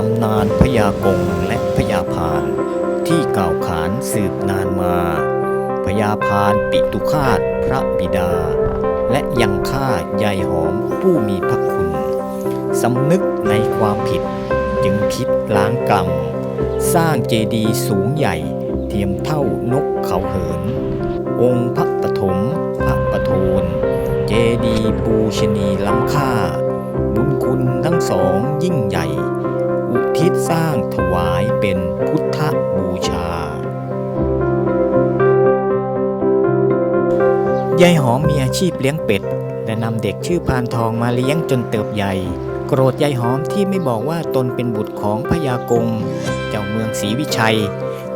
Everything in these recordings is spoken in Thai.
ตำนานพญากงและพญาพาน ที่กล่าวขานสืบนานมาพญาพานปิตุคาตพระบิดา และยังฆ่ายายหอมผู้มีพระคุณสำนึกในความผิดจึงคิดล้างกรรม สร้างเจดีย์สูงใหญ่เทียมเท่านกเขาเหิน องค์พระปฐมพระปโทน เจดีย์ปูชนีล้ำค่า บุญคุณทั้งสองยิ่งใหญ่ อุทิศสร้างถวายเป็นพุทธบูชายายหอมมีอาชีพเลี้ยงเป็ด และนำเด็กชื่อพานทองมาเลี้ยงจนเติบใหญ่ โกรธยายหอมที่ไม่บอกว่าตนเป็นบุตรของพญากงเจ้าเมืองศรีวิชัย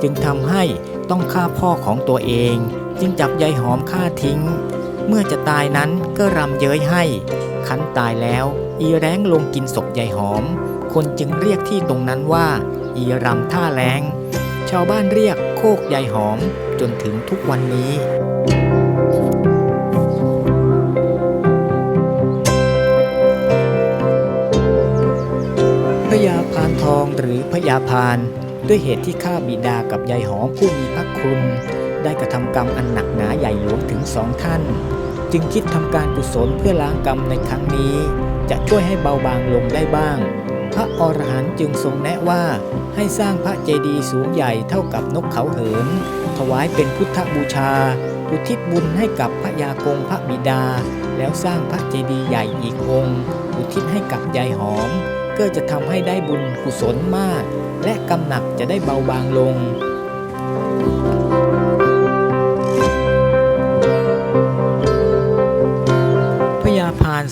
จึงทำให้ต้องฆ่าพ่อของตัวเอง จึงจับยายหอมฆ่าทิ้ง เมื่อจะตายนั้นก็รำเย้ยให้คันตายแล้วอีแร้งลงกินศพยายหอม คนจึงเรียกที่ตรงนั้นว่า อีรำท่าแรงชาวบ้านเรียกโคกยายหอมจนถึงทุกวันนี้พญาพานทองหรือพญาพาน ด้วยเหตุที่ฆ่าบิดากับยายหอมผู้มีพระคุณ ได้กระทำกรรมอันหนักหนาใหญ่หลวงถึงสองท่าน จึงคิดทำการกุศลเพื่อล้างกรรมในครั้งนี้ จะช่วยให้เบาบางลงได้บ้าง พระอรหันต์จึงทรงแนะว่าให้สร้างพระเจดีย์สูงใหญ่เท่ากับนกเขาเหิน ถวายเป็นพุทธบูชา อุทิศบุญให้กับพระยากงพระบิดา แล้วสร้างพระเจดีย์ใหญ่อีกองค์ อุทิศให้กับยายหอม ก็จะทำให้ได้บุญกุศลมาก และกำหนักจะได้เบาบางลง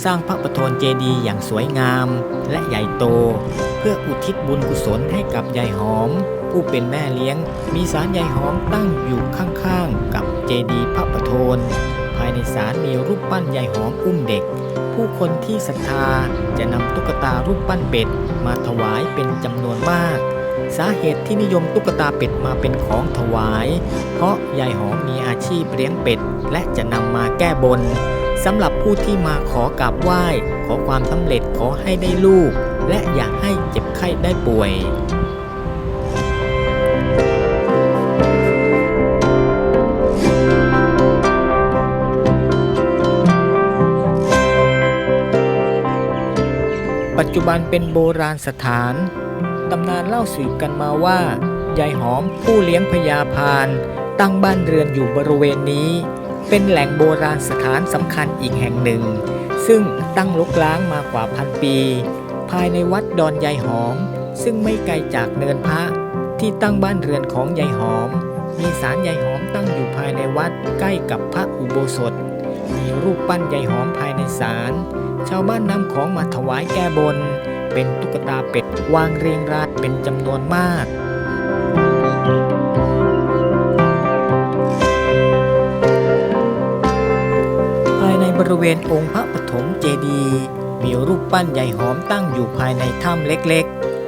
สร้างพระประธานเจดีย์อย่างสวยงาม และใหญ่โต เพื่ออุทิศบุญกุศลให้กับยายหอม ผู้เป็นแม่เลี้ยง มีศาลยายหอมตั้งอยู่ข้างๆ กับเจดีย์พระประธานภายในศาลมีรูปปั้นยายหอมอุ้มเด็ก ผู้คนที่ศรัทธาจะนำตุ๊กตารูปปั้นเป็ดมาถวายเป็นจำนวนมาก สาเหตุที่นิยมตุ๊กตาเป็ดมาเป็นของถวาย เพราะยายหอมมีอาชีพเลี้ยงเป็ด และจะนำมาแก้บน สำหรับผู้ที่มาขอกราบไหว้ ขอความสำเร็จขอให้ได้ลูก และอย่าให้เจ็บไข้ได้ป่วยปัจจุบันเป็นโบราณสถาน ตำนานเล่าสืบกันมาว่ายายหอมผู้เลี้ยงพญาพาน ตั้งบ้านเรือนอยู่บริเวณนี้ เป็นแหล่งโบราณสถานสำคัญอีกแห่งหนึ่ง ซึ่งตั้งลกล้างมากว่าพันปี ภายในวัดดอนยายหอม ซึ่งไม่ไกลจากเนินพระที่ตั้งบ้านเรือนของยายหอม มีศาลยายหอมตั้งอยู่ภายในวัดใกล้กับพระอุโบสถ มีรูปปั้นยายหอมภายในศาล ชาวบ้านนำของมาถวายแก้บน เป็นตุ๊กตาเป็ดวางเรียงรายเป็นจำนวนมาก บริเวณองค์พระปฐมเจดีย์มีรูปปั้นใหญ่หอมตั้งอยู่ภายในถ้ำเล็ก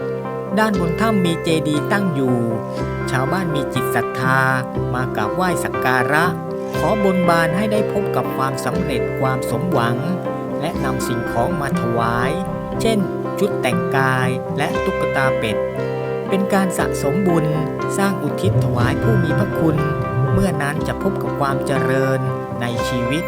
ๆ ด้านบนถ้ำมีเจดีย์ตั้งอยู่ ชาวบ้านมีจิตศรัทธามากราบไหว้สักการะ ขอบนบานให้ได้พบกับความสำเร็จความสมหวัง และนำสิ่งของมาถวาย เช่น ชุดแต่งกายและตุ๊กตาเป็ด เป็นการสะสมบุญสร้างอุทิศถวายผู้มีพระคุณ เมื่อนั้นจะพบกับความเจริญในชีวิต